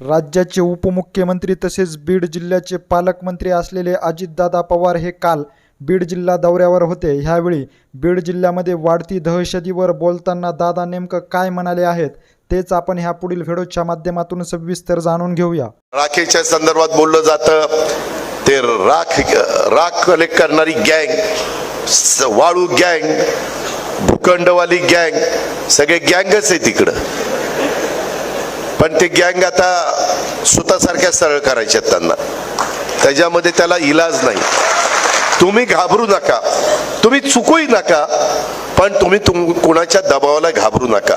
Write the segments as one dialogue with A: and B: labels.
A: राज्याचे उपमुख्यमंत्री तसेच बीड जिल्ह्याचे पालकमंत्री असलेले अजितदादा पवार हे काल बीड जिल्हा दौऱ्यावर होते. ह्यावेळी बीड जिल्ह्यामध्ये वाढती दहशतीवर बोलताना दादा नेमकं काय म्हणाले आहेत तेच आपण ह्या पुढील व्हिडिओच्या माध्यमातून सविस्तर जाणून घेऊया.
B: राखेच्या संदर्भात बोललं जातं ते राख राख कलेक्ट करणारी गँग वाळू गँग भूखंडवाली गँग सगळे गँगच आहे तिकडं पण ते गँग आता स्वतःसारख्या सरळ करायच्यात त्यांना. त्याच्यामध्ये त्याला इलाज नाही. तुम्ही घाबरू नका. तुम्ही चुकूही नका. पण तुम्ही तुम कुणाच्या दबावाला घाबरू नका.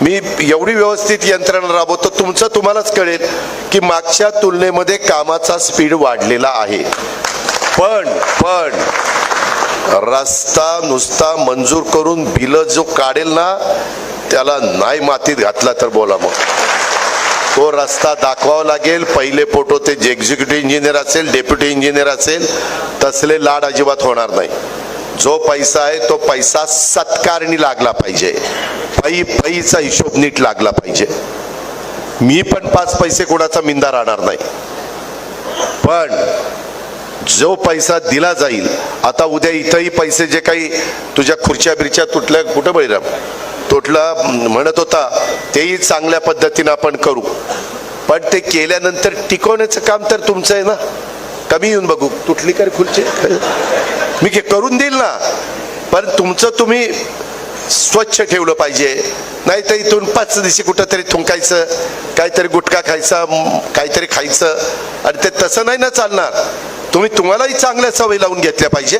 B: मी एवढी व्यवस्थित यंत्रणा राबवतो तुमचं तुम्हालाच कळेल की मागच्या तुलनेमध्ये कामाचा स्पीड वाढलेला आहे. पण पण रस्ता नुसता मंजूर करून बिल जो काढेल ना त्याला नाही मातीत घातला तर बोला मग. तो रस्ता दाखवावा लागेल पहिले फोटो ते जे एक्झिक्युटिव्ह इंजिनियर असेल डेप्युटी इंजिनियर असेल तसले लाड अजिबात होणार नाही. जो पैसा आहे तो पैसा सत्कारणी लागला पाहिजे. पायी पायीचा हिशोब नीट लागला पाहिजे. मी पण पाच पैसे कोणाचा मिंदा राहणार नाही. पण जो पैसा दिला जाईल आता उद्या इथंही पैसे जे काही तुझ्या खुर्च्या बिरच्या तुटल्या कुठं बळीराम? तुटला म्हणत होता तेही चांगल्या पद्धतीनं आपण करू. पण ते केल्यानंतर टिकवण्याचं काम तर तुमचं आहे ना? कमी येऊन बघू. तुटली कर खुर्ची? मी करून देईल ना? पण तुमचं तुम्ही स्वच्छ ठेवलं पाहिजे. नाही तर इथून पाच दिवशी कुठंतरी थुंकायचं काहीतरी गुटखा खायचा काहीतरी खायचं. आणि ते तसं नाही ना चालणार. तुम्ही तुम्हालाही चांगल्या सवयी लावून घेतल्या पाहिजे.